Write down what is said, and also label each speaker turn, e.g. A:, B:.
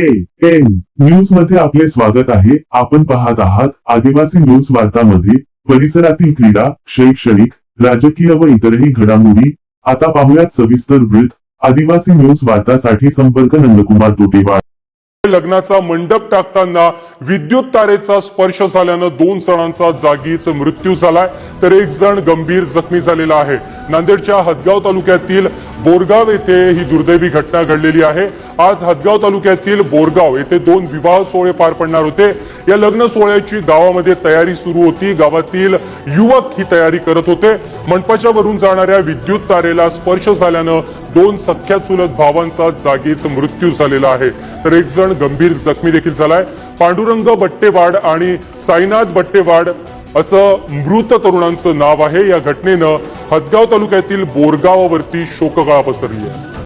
A: N न्यूजमध्ये आपले स्वागत आहे. आपण पाहत आहात आदिवासी न्यूज वार्तामध्ये परिसरातील क्रीडा शैक्षणिक राजकीय व इतरही घडामोडी. आता पाहुयात सविस्तर वृत्त. आदिवासी न्यूज वार्तासाठी संपर्क नंदकुमार तोटेवाड
B: लग्नाचा मंडप टाकताना विद्युत तारेचा स्पर्श झाल्यानं दोन जणांचा जागीच मृत्यू झालाय. तर एक जण गंभीर जखमी झालेला आहे. नांदेडच्या हदगाव तालुक्यातील बोरगाव येथे ही दुर्दैवी घटना घडलेली आहे. आज हदगाव तालुक्यातील बोरगाव येथे दोन विवाह सोहळे पार पडणार होते. या लग्न सोहळ्याची गावामध्ये तयारी सुरू होती. गावातील युवक ही तयारी करत होते. मंडपाच्या वरून जाणाऱ्या विद्युत तारेला स्पर्श झाल्यानं दोन सख्या चुलत भावांचा जागीच मृत्यू झालेला आहे. तर एक जण गंभीर जखमी देखील झालाय. पांडुरंग बट्टेवाड आणि साईनाथ बट्टेवाड असं मृत तरुणांचं नाव आहे. या घटनेनं हदगाव तालुक्यातील बोरगावावरती शोककळा पसरली आहे.